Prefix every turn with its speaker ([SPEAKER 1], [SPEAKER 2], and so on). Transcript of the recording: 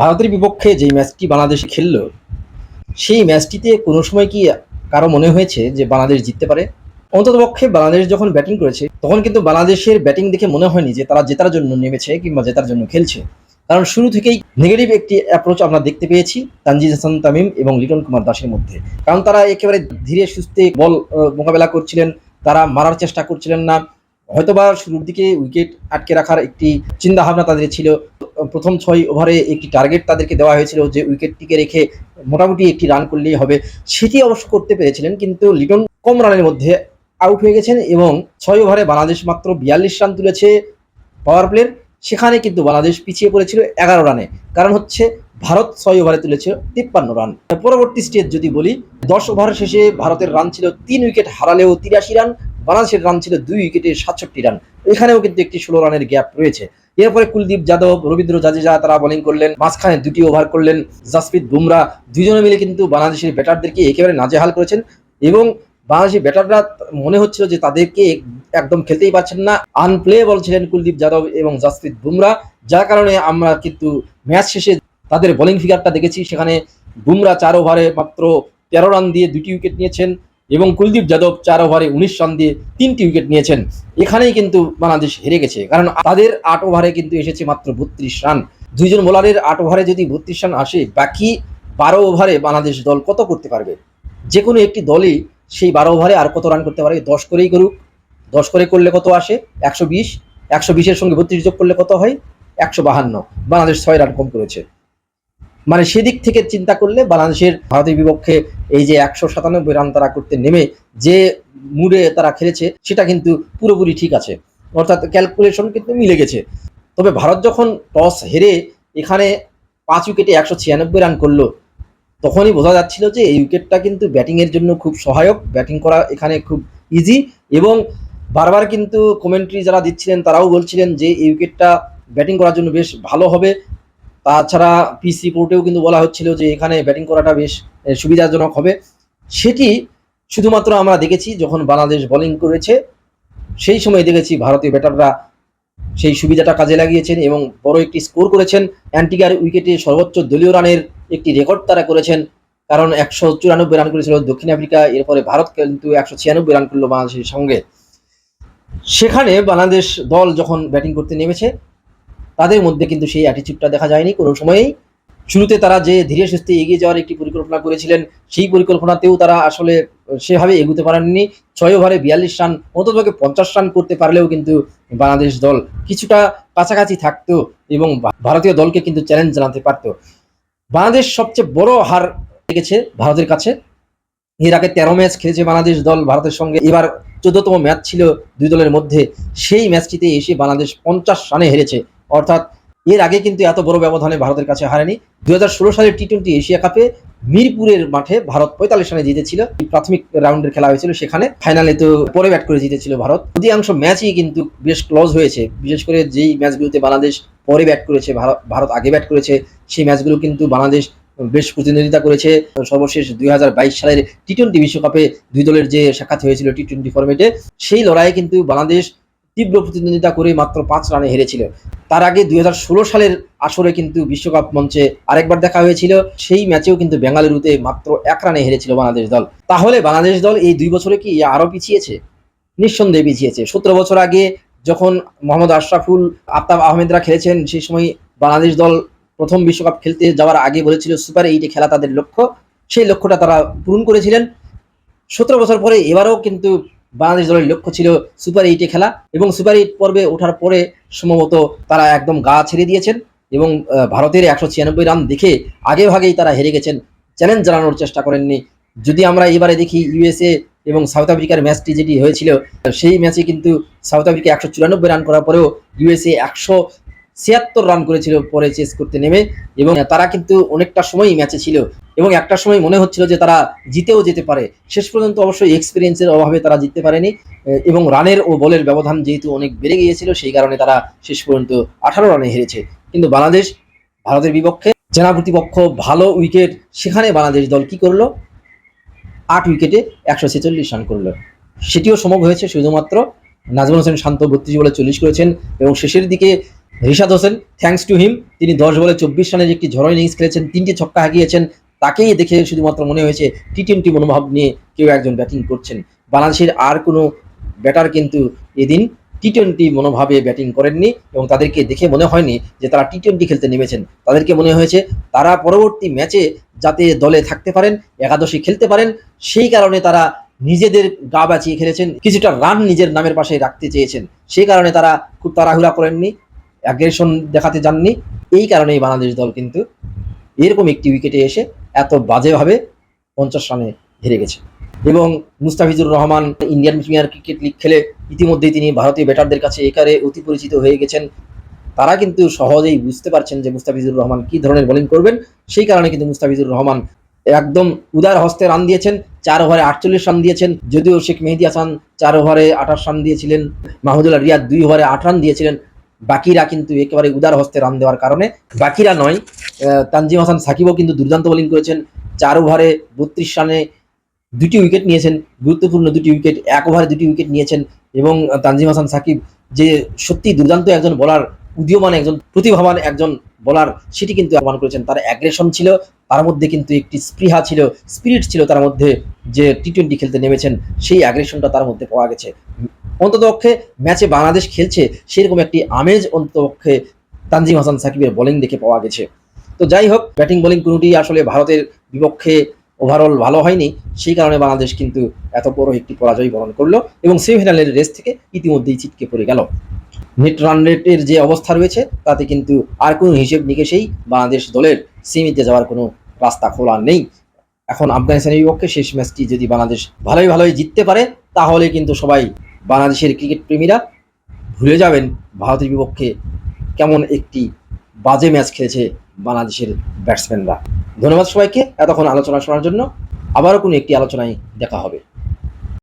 [SPEAKER 1] ভারতের বিপক্ষে যেই ম্যাচটি বাংলাদেশ খেললো, সেই ম্যাচটিতে কোনো সময় কি কারও মনে হয়েছে যে বাংলাদেশ জিততে পারে? অন্ততপক্ষে বাংলাদেশ যখন ব্যাটিং করেছে, তখন কিন্তু বাংলাদেশের ব্যাটিং দেখে মনে হয়নি যে তারা জেতার জন্য নেমেছে কিংবা জেতার জন্য খেলছে। কারণ শুরু থেকেই নেগেটিভ একটি অ্যাপ্রোচ আমরা দেখতে পেয়েছি তানজিদ হাসান তামিম এবং লিটন কুমার দাসের মধ্যে। কারণ তারা একেবারে ধীরে সুস্থে বল মোকাবেলা করছিলেন, তারা মারার চেষ্টা করছিলেন না। হয়তোবা শুরুর দিকে উইকেট আটকে রাখার একটি চিন্তা ভাবনা তাদের ছিল প্রথম ছয় ওভারে একটি টার্গেট তাদেরকে দেওয়া হয়েছিল যে উইকেটটিকে রেখে মোটামুটি একটি রান করলেই হবে। সেটি অবশ্য করতে পেরেছিলেন, কিন্তু লিটন কম রানের মধ্যে আউট হয়ে গেছেন এবং ছয় ওভারে বাংলাদেশ মাত্র বিয়াল্লিশ রান তুলেছে পাওয়ার প্লের সেখানে কিন্তু বাংলাদেশ পিছিয়ে পড়েছিল এগারো রানে কারণ হচ্ছে ভারত ছয় ওভারে তুলেছে তিপ্পান্ন রান পরবর্তী স্টেজ যদি বলি, দশ ওভার শেষে ভারতের রান ছিল তিন উইকেট হারালেও তিরাশি রান বাংলাদেশের রান ছিল দুই উইকেটে সাতষট্টি রান এখানেও কিন্তু একটি ষোলো রানের গ্যাপ রয়েছে। এরপরে কুলদীপ যাদব, রবীন্দ্র জাদেজা তারা বোলিং করলেন, মাঝখানে দুটি ওভার করলেন। জাসপ্রীত বুমরা দুজনে মিলে কিন্তু বাংলাদেশের ব্যাটারদেরকে একেবারে নাজেহাল করেছেন এবং বাংলাদেশের ব্যাটাররা মনে হচ্ছিল যে তাদেরকে একদম খেলতেই পারছেন না। আনপ্লেয়েবল ছিলেন কুলদীপ যাদব এবং জাসপ্রীত বুমরা, যার কারণে আমরা কিন্তু ম্যাচ শেষে তাদের বোলিং ফিগারটা দেখেছি। সেখানে বুমরা চার ওভারে মাত্র তেরো রান দিয়ে দুটি উইকেট নিয়েছেন। এবং কুলদীপ যাদব চার ওভারে উনিশ রান দিয়ে তিনটি উইকেট নিয়েছেন। এখানেই কিন্তু বাংলাদেশ হেরে গেছে। কারণ তাদের আট ওভারে কিন্তু এসেছে মাত্র বত্রিশ রান। দুইজন বোলারের আট ওভারে যদি বত্রিশ রান আসে, বাকি বারো ওভারে বাংলাদেশ দল কত করতে পারবে? যে কোনো একটি দলই সেই বারো ওভারে আর কত রান করতে পারে দশ করেই করুক। দশ করে করলে কত আসে? একশো বিশ। একশো বিশের সঙ্গে বত্রিশ যোগ করলে কত হয়? একশো বাহান্ন। বাংলাদেশ ছয় রান কম করেছে। মানে সেদিক থেকে চিন্তা করলে বাংলাদেশের ভারতের বিপক্ষে এই যে একশো সাতানব্বই রান তারা করতে নেমে যে মুডে তারা খেলেছে, সেটা কিন্তু পুরোপুরি ঠিক আছে। অর্থাৎ ক্যালকুলেশন কিন্তু মিলে গেছে। তবে ভারত যখন টস হেরে এখানে পাঁচ উইকেটে একশো ছিয়ানব্বই রান করল, তখনই বোঝা যাচ্ছিল যে এই উইকেটটা কিন্তু ব্যাটিংয়ের জন্য খুব সহায়ক। ব্যাটিং করা এখানে খুব ইজি এবং বারবার কিন্তু কমেন্ট্রি যারা দিচ্ছিলেন, তারাও বলছিলেন যে এই উইকেটটা ব্যাটিং করার জন্য বেশ ভালো হবে। তাছাড়া পিসি রিপোর্টেও কিন্তু বলা হচ্ছিল যে এখানে ব্যাটিং করাটা বেশ সুবিধাজনক হবে। সেটি শুধুমাত্র আমরা দেখেছি যখন বাংলাদেশ বোলিং করেছে, সেই সময় দেখেছি ভারতীয় ব্যাটাররা সেই সুবিধাটা কাজে লাগিয়েছেন এবং বড় একটি স্কোর করেছেন। অ্যান্টিগার উইকেটে সর্বোচ্চ দলীয় রানের একটি রেকর্ড তারা করেছেন, কারণ একশো চুরানব্বই রান করেছিল দক্ষিণ আফ্রিকা। এরপরে ভারত কিন্তু একশো ছিয়ানব্বই রান করল বাংলাদেশের সঙ্গে। সেখানে বাংলাদেশ দল যখন ব্যাটিং করতে নেমেছে তাদের মধ্যে কিন্তু সেই অ্যাটিচিউডটা দেখা যায়নি। কোনো সময়েই শুরুতে তারা যে ধীরে সুস্থে এগিয়ে যাওয়ার একটি পরিকল্পনা করেছিলেন, সেই পরিকল্পনাতেও তারা আসলে সেভাবে এগুতে পারেননি। ছয় ওভারে বিয়াল্লিশ রান, অন্ততপক্ষে পঞ্চাশ রান করতে পারলেও কিন্তু বাংলাদেশ দল কিছুটা কাছাকাছি থাকতো এবং ভারতীয় দলকে কিন্তু চ্যালেঞ্জ জানাতে পারতো। বাংলাদেশ সবচেয়ে বড় হার লেগেছে ভারতের কাছে। এর আগে তেরো ম্যাচ খেলেছে বাংলাদেশ দল ভারতের সঙ্গে। এবার চোদ্দতম ম্যাচ ছিল দুই দলের মধ্যে। সেই ম্যাচটিতে এসে বাংলাদেশ পঞ্চাশ রানে হেরেছে। অর্থাৎ এর আগে কিন্তু এত বড় ব্যবধানে ভারতের কাছে হারেনি। দুই হাজার ষোলো সালের টি টোয়েন্টি এশিয়া কাপে মিরপুরের মাঠে ভারত পঁয়তাল্লিশ রানে জিতেছিল। প্রাথমিক রাউন্ডের খেলা হয়েছিল সেখানে। ফাইনালে তো পরে ব্যাট করে জিতেছিল ভারত। অধিকাংশ ম্যাচই কিন্তু বেশ ক্লোজ হয়েছে। বিশেষ করে যেই ম্যাচগুলোতে বাংলাদেশ পরে ব্যাট করেছে ভারত আগে ব্যাট করেছে, সেই ম্যাচগুলো কিন্তু বাংলাদেশ বেশ প্রতিদ্বন্দ্বিতা করেছে। সর্বশেষ দুই হাজার বাইশ সালের টি টোয়েন্টি বিশ্বকাপে দুই দলের যে সাক্ষাৎ হয়েছিল টি টোয়েন্টি ফর্মেটে সেই লড়াইয়ে কিন্তু বাংলাদেশ তীব্র প্রতিদ্বন্দ্বিতা করে মাত্র পাঁচ রানে হেরেছিল তার আগে দুই হাজার ষোলো সালের আসরে কিন্তু বিশ্বকাপ মঞ্চে আরেকবার দেখা হয়েছিল। সেই ম্যাচেও কিন্তু বেঙ্গালুরুতে মাত্র এক রানে হেরেছিল বাংলাদেশ দল। তাহলে বাংলাদেশ দল এই দুই বছরে কি আরও পিছিয়েছে? নিঃসন্দেহে পিছিয়েছে। সতেরো বছর আগে যখন মোহাম্মদ আশরাফুল, আফতাব আহমেদরা খেলেছেন, সেই সময় বাংলাদেশ দল প্রথম বিশ্বকাপ খেলতে যাওয়ার আগে বলেছিল, সুপার এইটে খেলা তাদের লক্ষ্য। সেই লক্ষ্যটা তারা পূরণ করেছিলেন। সতেরো বছর পরে এবারও কিন্তু বাংলাদেশ দলের লক্ষ্য ছিল সুপার এইটে খেলা এবং সুপার এইট পর্বে ওঠার পরে সম্ভবত তারা একদম গা ছেড়ে দিয়েছেন এবং ভারতের একশো ছিয়ানব্বই রান দেখে আগে ভাগেই তারা হেরে গেছেন। চ্যালেঞ্জ জানানোর চেষ্টা করেননি। যদি আমরা এবারে দেখি ইউএসএ এবং সাউথ আফ্রিকার ম্যাচটি যেটি হয়েছিল, সেই ম্যাচে কিন্তু সাউথ আফ্রিকা একশো চুরানব্বই রান করার পরেও ইউএসএ একশো ছিয়াত্তর রান করেছিল, পরে চেস করতে নেমে এবং তারা কিন্তু অনেকটা সময়ই ম্যাচে ছিল এবং একটা সময় মনে হচ্ছিল যে তারা জিতেও যেতে পারে। শেষ পর্যন্ত অবশ্যই এক্সপিরিয়েন্সের অভাবে তারা জিততে পারেনি এবং রানের ও বলের ব্যবধান যেহেতু অনেক বেড়ে গিয়েছিল, সেই কারণে তারা শেষ পর্যন্ত আঠারো রানে হেরেছে। কিন্তু বাংলাদেশ, ভারতের বিপক্ষে চেনা প্রতিপক্ষ ভালো উইকেট সেখানে বাংলাদেশ দল কি করল? আট উইকেটে একশো ছেচল্লিশ রান করল। সেটিও সম্ভব হয়েছে শুধুমাত্র নাজমুল হোসেন শান্ত বত্রিশ বলে চল্লিশ করেছেন এবং শেষের দিকে Rishad Hossain thanks to him তিনি দশ বলে চব্বিশ রানের একটি ঝড় ইনিংস খেলেছেন, তিনটি ছক্কা হাঁকিয়েছেন তাকেই দেখে শুধুমাত্র মনে হয়েছে টি টোয়েন্টি মনোভাব নিয়ে কেউ একজন ব্যাটিং করছেন। বাংলাদেশের আর কোনো ব্যাটার কিন্তু এদিন টি টোয়েন্টি মনোভাবে ব্যাটিং করেননি এবং তাদেরকে দেখে মনে হয়নি যে তারা টি টোয়েন্টি খেলতে নেমেছেন। তাদেরকে মনে হয়েছে তারা পরবর্তী ম্যাচে যাতে দলে থাকতে পারেন, একাদশী খেলতে পারেন, সেই কারণে তারা নিজেদের গা বাঁচিয়ে খেলেছেন, কিছুটা রান নিজের নামের পাশে রাখতে চেয়েছেন। সেই কারণে তারা খুব তাড়াহুড়া করেননি। অ্যাগ্রেশন দেখাতে যাননি। এই কারণেই বাংলাদেশ দল কিন্তু এরকম একটি উইকেটে এসে এত বাজেভাবে পঞ্চাশ রানে হেরে গেছে। এবং Mustafizur Rahman Indian Premier Cricket League খেলে ইতিমধ্যেই তিনি ভারতীয় ব্যাটারদের কাছে একারে অতি পরিচিত হয়ে গেছেন। তারা কিন্তু সহজেই বুঝতে পারছেন যে মুস্তাফিজুর রহমান কি ধরনের বোলিং করবেন। সেই কারণে কিন্তু মুস্তাফিজুর রহমান একদম উদার হস্তে রান দিয়েছেন, চার ওভারে আটচল্লিশ রান দিয়েছেন। যদিও শেখ মেহেদি হাসান চার ওভারে আঠাশ রান দিয়েছিলেন, মাহমুদুল্লাহ রিয়াদ দুই ওভারে আট রান দিয়েছিলেন। বাকিরা কিন্তু একেবারে উদার হস্তে রান দেওয়ার কারণে, বাকিরা নয় তানজিম হাসান সাকিবও কিন্তু দুর্দান্ত বোলিং করেছেন। চার ওভারে বত্রিশ রানে দুটি উইকেট নিয়েছেন, গুরুত্বপূর্ণ দুটি উইকেট এক ওভারে দুটি উইকেট নিয়েছেন এবং তানজিম হাসান সাকিব যে সত্যি দুর্দান্ত একজন বলার উদীয়মান একজন, প্রতিভাবান একজন বলার সেটি কিন্তু প্রমাণ করেছেন। তার অ্যাগ্রেশন ছিল, তার মধ্যে কিন্তু একটি স্পৃহা ছিল স্পিরিট ছিল তার মধ্যে যে টি টোয়েন্টি খেলতে নেমেছেন, সেই অ্যাগ্রেশনটা তার মধ্যে পাওয়া গেছে। অন্ততপক্ষে ম্যাচে বাংলাদেশ খেলছে, সেরকম একটি আমেজ অন্ততপক্ষে তানজিম হাসান সাকিবের বোলিং দেখে পাওয়া গেছে। তো যাই হোক ব্যাটিং বোলিং কোনোটি আসলে ভারতের বিপক্ষে ওভারঅল ভালো হয়নি, সেই কারণে বাংলাদেশ কিন্তু এত বড় একটি পরাজয় বরণ করল এবং সেমিফাইনালের রেস থেকে ইতিমধ্যেই ছিটকে পড়ে গেল। নেট রান রেটের যে অবস্থা রয়েছে, তাতে কিন্তু আর কোনো হিসেব নিকেশেই বাংলাদেশ দলের সেমিতে যাওয়ার কোনো রাস্তা খোলা নেই। এখন আফগানিস্তানের বিপক্ষে শেষ ম্যাচটি যদি বাংলাদেশ ভালোই ভালোই জিততে পারে, তাহলে কিন্তু সবাই বাংলাদেশের ক্রিকেট প্রেমীরা ভুলে যাবেন ভারতের বিপক্ষে কেমন একটি বাজে ম্যাচ খেলেছে বাংলাদেশের ব্যাটসম্যানরা। ধন্যবাদ সবাইকে, এতক্ষণ আলোচনা শোনার জন্য। আবারও কোনো একটি আলোচনায় দেখা হবে।